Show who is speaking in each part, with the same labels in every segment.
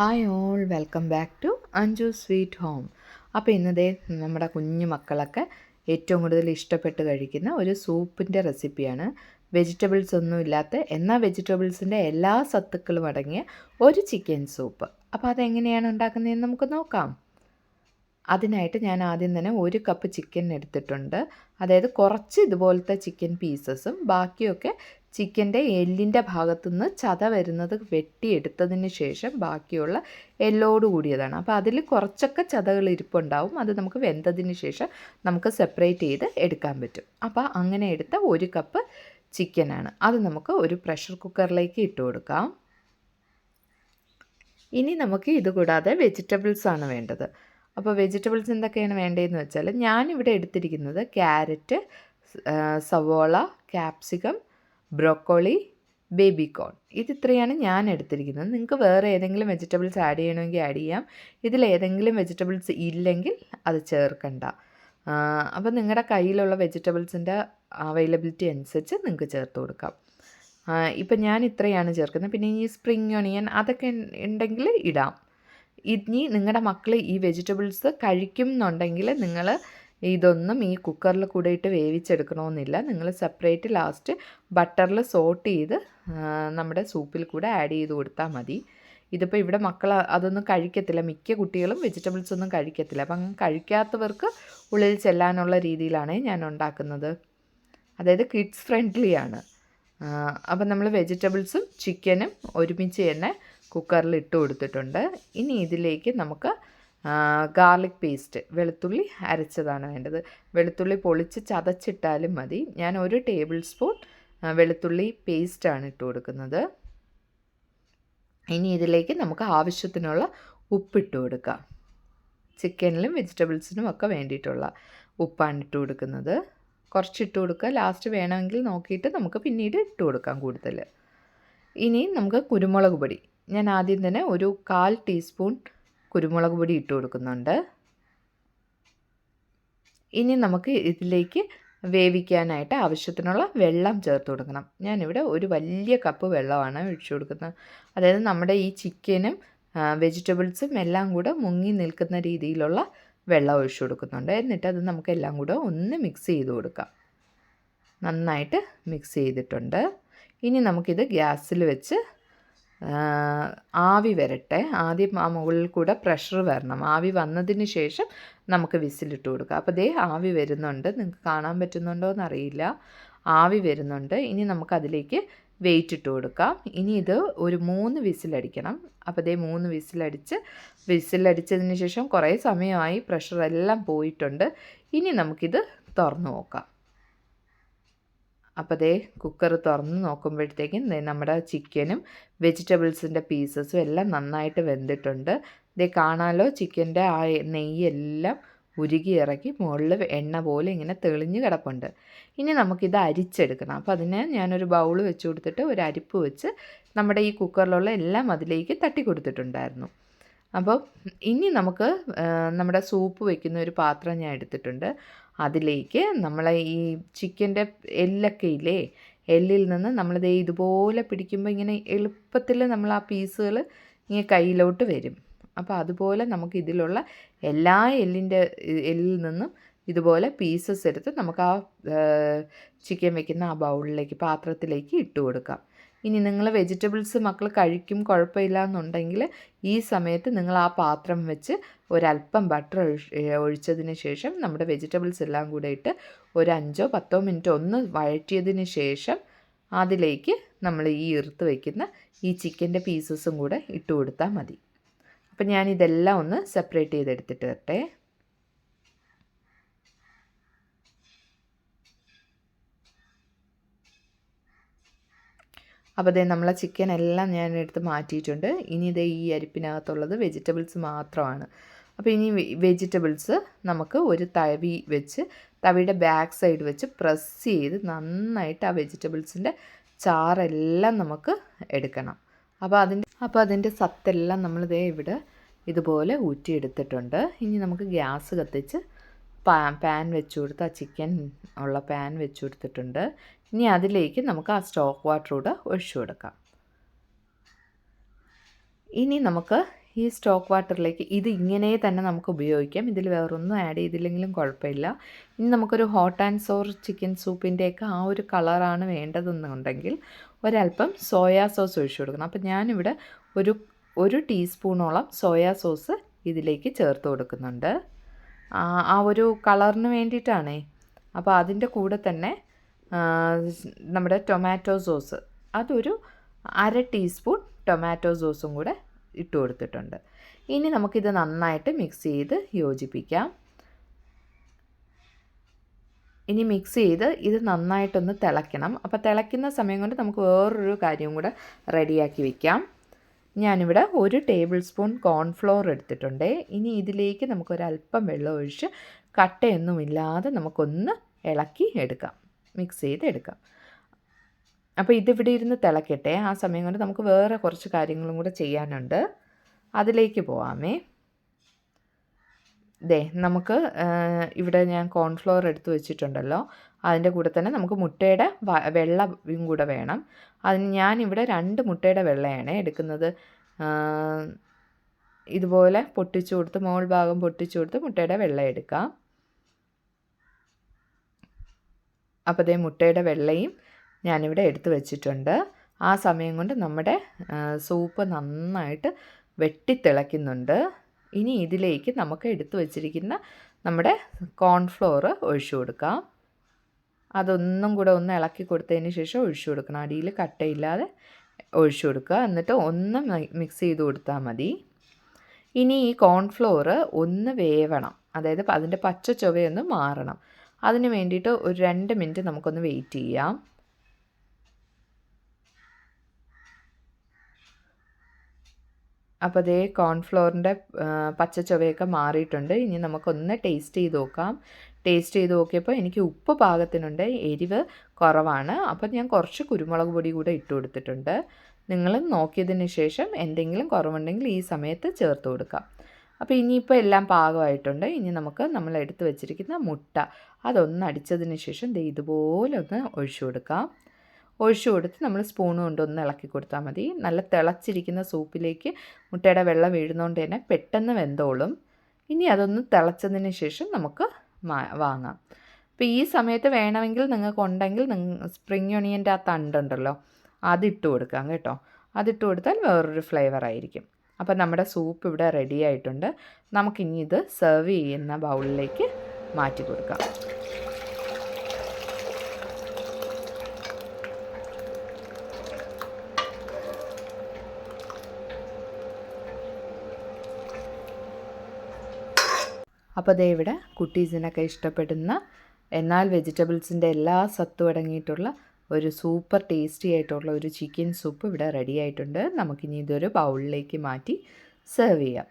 Speaker 1: Hi all welcome back to Anju sweet home അപ്പോൾ ഇന്നത്തെ നമ്മുടെ കുഞ്ഞു മക്കളൊക്കെ ഏറ്റവും കൂടുതൽ ഇഷ്ടപ്പെട്ട് കഴിക്കുന്ന ഒരു സൂപ്പിന്റെ റെസിപ്പിയാണ്. വെജിറ്റബിൾസ് ഒന്നും ഇല്ലാത്ത എന്നാൽ വെജിറ്റബിൾസിന്റെ എല്ലാ സത്തുക്കളും അടങ്ങിയ ഒരു ചിക്കൻ സൂപ്പ് അപ്പോൾ അതെങ്ങനെയാണ് ഉണ്ടാക്കുന്നതെന്ന് നമുക്ക് നോക്കാം. അതിനായിട്ട് ഞാൻ ആദ്യം തന്നെ ഒരു കപ്പ് ചിക്കൻ എടുത്തിട്ടുണ്ട്. അതായത് കുറച്ച് ഇതുപോലത്തെ ചിക്കൻ പീസസും ബാക്കിയൊക്കെ ചിക്കന്റെ എല്ലിന്റെ ഭാഗത്തുനിന്ന് ചത വരുന്നത് വെട്ടിയെടുത്തതിന് ശേഷം ബാക്കിയുള്ള എല്ലോട് കൂടിയതാണ്. അപ്പോൾ അതിൽ കുറച്ചൊക്കെ ചതകൾ ഇരിപ്പുണ്ടാവും. അത് നമുക്ക് വെന്തതിന് ശേഷം നമുക്ക് സെപ്പറേറ്റ് ചെയ്ത് എടുക്കാൻ പറ്റും. അപ്പോൾ അങ്ങനെ എടുത്ത ഒരു കപ്പ് ചിക്കനാണ്. അത് നമുക്ക് ഒരു പ്രഷർ കുക്കറിലേക്ക് ഇട്ട് കൊടുക്കാം. ഇനി നമുക്ക് ഇത് കൂടാതെ വെജിറ്റബിൾസ് ആണ് വേണ്ടത്. അപ്പോൾ വെജിറ്റബിൾസ് എന്തൊക്കെയാണ് വേണ്ടതെന്ന് വെച്ചാൽ ഞാനിവിടെ എടുത്തിരിക്കുന്നത് ക്യാരറ്റ് സവോള ക്യാപ്സിക്കം ബ്രോക്കോളി ബേബി കോൺ. ഇത് ഇത്രയാണ് ഞാൻ എടുത്തിരിക്കുന്നത്. നിങ്ങൾക്ക് വേറെ ഏതെങ്കിലും വെജിറ്റബിൾസ് ആഡ് ചെയ്യണമെങ്കിൽ ആഡ് ചെയ്യാം. ഇതിൽ ഏതെങ്കിലും വെജിറ്റബിൾസ് ഇല്ലെങ്കിൽ അത് ചേർക്കണ്ട. അപ്പോൾ നിങ്ങളുടെ കയ്യിലുള്ള വെജിറ്റബിൾസിന്റെ അവൈലബിലിറ്റി അനുസരിച്ച് നിങ്ങൾക്ക് ചേർത്ത് കൊടുക്കാം. ഇപ്പം ഞാൻ ഇത്രയാണ് ചേർക്കുന്നത്. പിന്നെ ഈ സ്പ്രിങ് ഒണിയൻ അതൊക്കെ ഉണ്ടെങ്കിൽ ഇടാം. ഇനി നിങ്ങളുടെ മക്കൾ ഈ വെജിറ്റബിൾസ് കഴിക്കും എന്നുണ്ടെങ്കിൽ നിങ്ങൾ ഇതൊന്നും ഈ കുക്കറിൽ കൂടെ ഇട്ട് വേവിച്ചെടുക്കണമെന്നില്ല. നിങ്ങൾ സെപ്പറേറ്റ് ലാസ്റ്റ് ബട്ടറിൽ സോട്ട് ചെയ്ത് നമ്മുടെ സൂപ്പിൽ കൂടെ ആഡ് ചെയ്ത് കൊടുത്താൽ മതി. ഇതിപ്പോൾ ഇവിടെ മക്കൾ അതൊന്നും കഴിക്കത്തില്ല. മിക്ക കുട്ടികളും വെജിറ്റബിൾസ് ഒന്നും കഴിക്കത്തില്ല. അപ്പം കഴിക്കാത്തവർക്ക് ഉള്ളിൽ ചെല്ലാനുള്ള രീതിയിലാണ് ഞാൻ ഉണ്ടാക്കുന്നത്. അതായത് കിഡ്സ് ഫ്രണ്ട്ലി ആണ്. അപ്പം നമ്മൾ വെജിറ്റബിൾസും ചിക്കനും ഒരുമിച്ച് തന്നെ കുക്കറിൽ ഇട്ട് കൊടുത്തിട്ടുണ്ട്. ഇനി ഇതിലേക്ക് നമുക്ക് ഗാർലിക് പേസ്റ്റ് വെളുത്തുള്ളി അരച്ചതാണ് വേണ്ടത്. വെളുത്തുള്ളി പൊളിച്ച് ചതച്ചിട്ടാലും മതി. ഞാൻ ഒരു ടേബിൾ സ്പൂൺ വെളുത്തുള്ളി പേസ്റ്റാണ് ഇട്ട് കൊടുക്കുന്നത്. ഇനി ഇതിലേക്ക് നമുക്ക് ആവശ്യത്തിനുള്ള ഉപ്പിട്ട് കൊടുക്കാം. ചിക്കനിലും വെജിറ്റബിൾസിനും ഒക്കെ വേണ്ടിയിട്ടുള്ള ഉപ്പാണ് ഇട്ട് കൊടുക്കുന്നത്. കുറച്ച് ഇട്ട് കൊടുക്കുക. ലാസ്റ്റ് വേണമെങ്കിൽ നോക്കിയിട്ട് നമുക്ക് പിന്നീട് ഇട്ട് കൊടുക്കാം കൂടുതൽ. ഇനി നമുക്ക് കുരുമുളക് പൊടി. ഞാൻ ആദ്യം തന്നെ ഒരു കാൽ ടീസ്പൂൺ കുരുമുളക് പൊടി ഇട്ട് കൊടുക്കുന്നുണ്ട്. ഇനി നമുക്ക് ഇതിലേക്ക് വേവിക്കാനായിട്ട് ആവശ്യത്തിനുള്ള വെള്ളം ചേർത്ത് കൊടുക്കണം. ഞാനിവിടെ ഒരു വലിയ കപ്പ് വെള്ളമാണ് ഒഴിച്ചു കൊടുക്കുന്നത്. അതായത് നമ്മുടെ ഈ ചിക്കനും വെജിറ്റബിൾസും എല്ലാം കൂടെ മുങ്ങി നിൽക്കുന്ന രീതിയിലുള്ള വെള്ളം ഒഴിച്ചു കൊടുക്കുന്നുണ്ട്. എന്നിട്ട് അത് നമുക്ക് എല്ലാം കൂടെ ഒന്ന് മിക്സ് ചെയ്ത് കൊടുക്കാം. നന്നായിട്ട് മിക്സ് ചെയ്തിട്ടുണ്ട്. ഇനി നമുക്കിത് ഗ്യാസിൽ വെച്ച് ആവി വരട്ടെ. ആദ്യം ആ മുകളിൽ കൂടെ പ്രഷർ വരണം. ആവി വന്നതിന് ശേഷം നമുക്ക് വിസിലിട്ട് കൊടുക്കുക അപ്പോൾ ദേ ആവി വരുന്നുണ്ട്. നിങ്ങൾക്ക് കാണാൻ പറ്റുന്നുണ്ടോ എന്നറിയില്ല. ആവി വരുന്നുണ്ട്. ഇനി നമുക്കതിലേക്ക് വെയിറ്റ് ഇട്ട് കൊടുക്കാം. ഇനി ഇത് ഒരു മൂന്ന് വിസിലടിക്കണം അപ്പോൾ ദേ മൂന്ന് വിസിലടിച്ച് വിസിലടിച്ചതിന് ശേഷം കുറേ സമയമായി പ്രഷറെല്ലാം പോയിട്ടുണ്ട്. ഇനി നമുക്കിത് തുറന്നു നോക്കാം. അപ്പോൾ ദേ കുക്കർ തുറന്ന് നോക്കുമ്പോഴത്തേക്കും നമ്മുടെ ചിക്കനും വെജിറ്റബിൾസിന്റെ പീസസും എല്ലാം നന്നായിട്ട് വെന്തിട്ടുണ്ട്. ദേ കാണാലോ ചിക്കന്റെ ആ നെയ്യെല്ലാം ഉരുകി ഇറക്കി മുകളിൽ എണ്ണ പോലെ ഇങ്ങനെ തെളിഞ്ഞ് കിടപ്പുണ്ട്. ഇനി നമുക്കിത് അരിച്ചെടുക്കണം. അപ്പോൾ അതിന് ഞാനൊരു ബൗൾ വെച്ച് കൊടുത്തിട്ട് ഒരു അരിപ്പ് വെച്ച് നമ്മുടെ ഈ കുക്കറിലുള്ള എല്ലാം അതിലേക്ക് തട്ടി കൊടുത്തിട്ടുണ്ടായിരുന്നു. അപ്പോൾ ഇനി നമുക്ക് നമ്മുടെ സൂപ്പ് വെക്കുന്ന ഒരു പാത്രം ഞാൻ എടുത്തിട്ടുണ്ട്. അതിലേക്ക് നമ്മളെ ഈ ചിക്കന്റെ എല്ലൊക്കെ ഇല്ലേ? എല്ലിൽ നിന്ന് നമ്മളിത് ഇതുപോലെ പിടിക്കുമ്പോൾ ഇങ്ങനെ എളുപ്പത്തിൽ നമ്മൾ ആ പീസുകൾ ഇങ്ങനെ കയ്യിലോട്ട് വരും. അപ്പോൾ അതുപോലെ നമുക്ക് ഇതിലുള്ള എല്ലാ എല്ലിന്റെ എല്ലിൽ നിന്നും ഇതുപോലെ പീസസ് എടുത്ത് നമുക്ക് ആ ചിക്കൻ വെക്കുന്ന ആ ബൗളിലേക്ക് പാത്രത്തിലേക്ക് ഇട്ട് കൊടുക്കാം. ഇനി നിങ്ങൾ വെജിറ്റബിൾസ് മക്കൾ കഴിക്കും കുഴപ്പമില്ല എന്നുണ്ടെങ്കിൽ ഈ സമയത്ത് നിങ്ങൾ ആ പാത്രം വെച്ച് ഒരല്പം ബട്ടർ ഒഴിച്ചതിന് ശേഷം നമ്മുടെ വെജിറ്റബിൾസ് എല്ലാം കൂടെ ഇട്ട് ഒരു അഞ്ചോ പത്തോ മിനിറ്റോ ഒന്ന് വഴറ്റിയതിന് ശേഷം അതിലേക്ക് നമ്മൾ ഈ ഇറുത്ത് വയ്ക്കുന്ന ഈ ചിക്കന്റെ പീസസും കൂടെ ഇട്ട് കൊടുത്താൽ മതി. അപ്പം ഞാൻ ഇതെല്ലാം ഒന്ന് സെപ്പറേറ്റ് ചെയ്തെടുത്തിട്ട് വരട്ടെ അപ്പോൾ ഇതേ നമ്മളെ ചിക്കൻ എല്ലാം ഞാൻ എടുത്ത് മാറ്റിയിട്ടുണ്ട്. ഇനി ഇതേ ഈ അരിപ്പിനകത്തുള്ളത് വെജിറ്റബിൾസ് മാത്രമാണ്. അപ്പോൾ ഇനി വെജിറ്റബിൾസ് നമുക്ക് ഒരു തവി വെച്ച് തവിയുടെ ബാക്ക് സൈഡ് വെച്ച് പ്രസ് ചെയ്ത് നന്നായിട്ട് ആ വെജിറ്റബിൾസിന്റെ ചാറെല്ലാം നമുക്ക് എടുക്കണം. അപ്പോൾ അതിന്റെ അപ്പോൾ അതിന്റെ സത്തെല്ലാം നമ്മളിതേ ഇവിടെ ഇതുപോലെ ഊറ്റിയെടുത്തിട്ടുണ്ട്. ഇനി നമുക്ക് ഗ്യാസ് കത്തിച്ച് പാൻ പാൻ കൊടുത്ത് ആ ചിക്കൻ ഉള്ള പാൻ വെച്ച് കൊടുത്തിട്ടുണ്ട്. ഇനി അതിലേക്ക് നമുക്ക് ആ സ്റ്റോക്ക് വാട്ടർ കൂടെ ഒഴിച്ചു കൊടുക്കാം. ഇനി നമുക്ക് ഈ സ്റ്റോക്ക് വാട്ടറിലേക്ക് ഇത് ഇങ്ങനെ തന്നെ നമുക്ക് ഉപയോഗിക്കാം. ഇതിൽ വേറൊന്നും ആഡ് ചെയ്തില്ലെങ്കിലും കുഴപ്പമില്ല. ഇനി നമുക്കൊരു ഹോട്ട് ആൻഡ് സോർ ചിക്കൻ സൂപ്പിന്റെയൊക്കെ ആ ഒരു കളറാണ് വേണ്ടതെന്നുണ്ടെങ്കിൽ ഒരല്പം സോയാ സോസ് ഒഴിച്ചു കൊടുക്കണം. അപ്പോൾ ഞാനിവിടെ ഒരു ഒരു ടീസ്പൂണോളം സോയാ സോസ് ഇതിലേക്ക് ചേർത്ത് കൊടുക്കുന്നുണ്ട്. ആ ഒരു കളറിന് വേണ്ടിയിട്ടാണേ. അപ്പോൾ അതിന്റെ കൂടെ തന്നെ നമ്മുടെ ടൊമാറ്റോ സോസ്. അതൊരു അര ടീസ്പൂൺ ടൊമാറ്റോ സോസും കൂടെ ഇട്ട് കൊടുത്തിട്ടുണ്ട്. ഇനി നമുക്കിത് നന്നായിട്ട് മിക്സ് ചെയ്ത് യോജിപ്പിക്കാം. ഇനി മിക്സ് ചെയ്ത് ഇത് നന്നായിട്ടൊന്ന് തിളയ്ക്കണം. അപ്പോൾ തിളയ്ക്കുന്ന സമയം കൊണ്ട് നമുക്ക് വേറൊരു കാര്യം കൂടെ റെഡിയാക്കി വെക്കാം. ഞാനിവിടെ ഒരു ടേബിൾ സ്പൂൺ കോൺഫ്ലോർ എടുത്തിട്ടുണ്ട്. ഇനി ഇതിലേക്ക് നമുക്കൊരല്പം വെള്ളം ഒഴിച്ച് കട്ടയൊന്നുമില്ലാതെ നമുക്കൊന്ന് ഇളക്കി എടുക്കാം. മിക്സ് ചെയ്ത് എടുക്കാം അപ്പോൾ ഇതിവിടെ ഇരുന്ന് തിളക്കട്ടെ. ആ സമയം കൊണ്ട് നമുക്ക് വേറെ കുറച്ച് കാര്യങ്ങളും കൂടെ ചെയ്യാനുണ്ട്. അതിലേക്ക് പോവാമേ. ദേ നമുക്ക് ഇവിടെ ഞാൻ കോൺഫ്ലോർ എടുത്ത് വെച്ചിട്ടുണ്ടല്ലോ. അതിന്റെ കൂടെ തന്നെ നമുക്ക് മുട്ടയുടെ വെള്ളയും കൂടെ വേണം. അതിന് ഇവിടെ രണ്ട് മുട്ടയുടെ വെള്ളയാണ് എടുക്കുന്നത്. ഇതുപോലെ പൊട്ടിച്ചു കൊടുത്ത് മോൾ ഭാഗം പൊട്ടിച്ചു കൊടുത്ത് മുട്ടയുടെ വെള്ളം എടുക്കാം. അപ്പോൾ അതേ മുട്ടയുടെ വെള്ളയും ഞാനിവിടെ എടുത്ത് വെച്ചിട്ടുണ്ട്. ആ സമയം കൊണ്ട് നമ്മുടെ സൂപ്പ് നന്നായിട്ട് വെട്ടിത്തിളയ്ക്കുന്നുണ്ട്. ഇനി ഇതിലേക്ക് നമുക്ക് എടുത്തു വച്ചിരിക്കുന്ന നമ്മുടെ കോൺഫ്ലോർ ഒഴിച്ചു കൊടുക്കാം. അതൊന്നും കൂടെ ഒന്ന് ഇളക്കി കൊടുത്തതിന് ശേഷം ഒഴിച്ചു കൊടുക്കണം. അടിയിൽ കട്ടയില്ലാതെ ഒഴിച്ചു കൊടുക്കുക. എന്നിട്ട് ഒന്ന് മിക്സ് ചെയ്ത് കൊടുത്താൽ മതി. ഇനി ഈ കോൺഫ്ലോർ ഒന്ന് വേവണം. അതായത് അതിന്റെ പച്ച ചുവയൊന്ന് മാറണം. അതിന് വേണ്ടിയിട്ട് ഒരു രണ്ട് മിനിറ്റ് നമുക്കൊന്ന് വെയിറ്റ് ചെയ്യാം. അപ്പോൾ അതേ കോൺഫ്ലോറിന്റെ പച്ച ചുവയൊക്കെ മാറിയിട്ടുണ്ട്. ഇനി നമുക്കൊന്ന് ടേസ്റ്റ് ചെയ്ത് നോക്കാം. ടേസ്റ്റ് ചെയ്ത് നോക്കിയപ്പോൾ എനിക്ക് ഉപ്പ് പാകത്തിനുണ്ട് എരിവ് കുറവാണ്. അപ്പോൾ ഞാൻ കുറച്ച് കുരുമുളക് പൊടി കൂടെ ഇട്ട് കൊടുത്തിട്ടുണ്ട്. നിങ്ങൾ നോക്കിയതിന് ശേഷം എന്തെങ്കിലും കുറവുണ്ടെങ്കിൽ ഈ സമയത്ത് ചേർത്ത് കൊടുക്കാം. അപ്പോൾ ഇനിയിപ്പോൾ എല്ലാം പാകമായിട്ടുണ്ട്. ഇനി നമുക്ക് നമ്മൾ എടുത്ത് വെച്ചിരിക്കുന്ന മുട്ട അതൊന്ന് അടിച്ചതിന് ശേഷം ദേ ഇതുപോലെ ഒന്ന് ഒഴിച്ചു കൊടുക്കാം. ഒഴിച്ചു കൊടുത്ത് നമ്മൾ സ്പൂൺ കൊണ്ട് ഒന്ന് ഇളക്കി കൊടുത്താൽ മതി. നല്ല തിളച്ചിരിക്കുന്ന സൂപ്പിലേക്ക് മുട്ടയുടെ വെള്ളം വീഴുന്നതുകൊണ്ട് തന്നെ പെട്ടെന്ന് വെന്തോളും. ഇനി അതൊന്ന് തിളച്ചതിന് ശേഷം നമുക്ക് വാങ്ങാം. അപ്പോൾ ഈ സമയത്ത് വേണമെങ്കിൽ നിങ്ങൾക്ക് ഉണ്ടെങ്കിൽ സ്പ്രിങ് ഒണിയന്റെ ആ തണ്ടുണ്ടല്ലോ അതിട്ട് കൊടുക്കാം കേട്ടോ. അതിട്ട് കൊടുത്താൽ വേറൊരു ഫ്ലേവർ ആയിരിക്കും. അപ്പോൾ നമ്മുടെ സൂപ്പ് ഇവിടെ റെഡി ആയിട്ടുണ്ട്. നമുക്കിനി ഇത് സെർവ് ചെയ്യുന്ന ബൗളിലേക്ക് മാറ്റി കൊടുക്കാം. അപ്പോൾ അതേ ഇവിടെ കുട്ടീസിനൊക്കെ ഇഷ്ടപ്പെടുന്ന എന്നാൽ വെജിറ്റബിൾസിന്റെ എല്ലാ സത്തും അടങ്ങിയിട്ടുള്ള ഒരു സൂപ്പർ ടേസ്റ്റി ആയിട്ടുള്ള ഒരു ചിക്കൻ സൂപ്പ് ഇവിടെ റെഡി ആയിട്ടുണ്ട്. നമുക്കിനി ഇതൊരു ബൗളിലേക്ക് മാറ്റി സെർവ് ചെയ്യാം.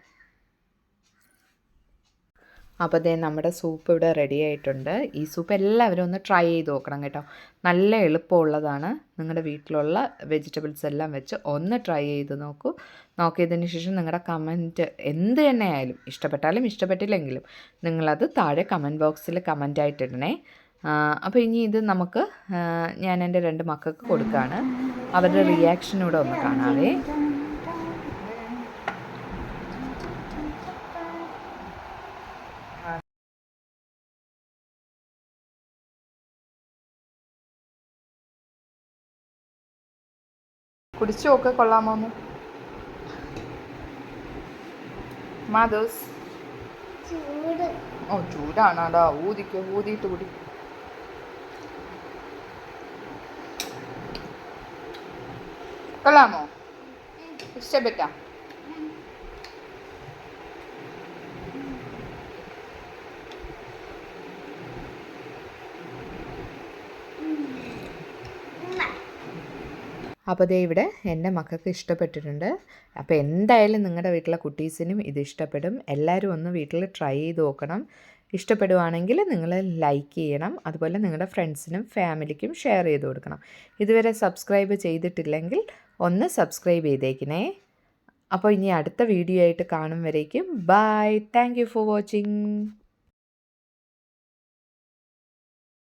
Speaker 1: അപ്പോൾ ദേ നമ്മുടെ സൂപ്പ് ഇവിടെ റെഡി ആയിട്ടുണ്ട്. ഈ സൂപ്പ് എല്ലാവരും ഒന്ന് ട്രൈ ചെയ്ത് നോക്കണം കേട്ടോ. നല്ല എളുപ്പമുള്ളതാണ്. നിങ്ങളുടെ വീട്ടിലുള്ള വെജിറ്റബിൾസ് എല്ലാം വെച്ച് ഒന്ന് ട്രൈ ചെയ്ത് നോക്കൂ. നോക്കിയതിന് ശേഷം നിങ്ങളുടെ കമന്റ് എന്ത് തന്നെ ആയാലും ഇഷ്ടപ്പെട്ടാലും ഇഷ്ടപ്പെട്ടില്ലെങ്കിലും നിങ്ങളത് താഴെ കമന്റ് ബോക്സിൽ കമന്റ് ഇടണേ അപ്പോൾ ഇനി ഇത് നമുക്ക് ഞാൻ എന്റെ രണ്ട് മക്കൾക്ക് കൊടുക്കുകയാണ് അവരുടെ റിയാക്ഷനൂടെ ഒന്ന് കാണാവേ. കുടിച്ചു നോക്ക് കൊള്ളാമോ മാധോസ് ഓ ചൂടാണാടാ. ഊതിക്ക് ഊതിയിട്ട് കുടി. കൊള്ളാമോ? ഇഷ്ടപ്പെട്ടാ? അപ്പോൾ ദേ ഇവിടെ എന്റെ മക്കൾക്ക് ഇഷ്ടപ്പെട്ടിട്ടുണ്ട്. അപ്പോൾ എന്തായാലും നിങ്ങളുടെ വീട്ടിലെ കുട്ടീസിനും ഇത് ഇഷ്ടപ്പെടും. എല്ലാവരും ഒന്ന് വീട്ടിൽ ട്രൈ ചെയ്ത് നോക്കണം. ഇഷ്ടപ്പെടുവാണെങ്കിൽ നിങ്ങൾ ലൈക്ക് ചെയ്യണം. അതുപോലെ നിങ്ങളുടെ ഫ്രണ്ട്സിനും ഫാമിലിക്കും ഷെയർ ചെയ്ത് കൊടുക്കണം. ഇതുവരെ സബ്സ്ക്രൈബ് ചെയ്തിട്ടില്ലെങ്കിൽ ഒന്ന് സബ്സ്ക്രൈബ് ചെയ്തേക്കണേ. അപ്പോൾ ഇനി അടുത്ത വീഡിയോ ആയിട്ട് കാണും വരേക്കും. ബൈ. Thank for watching.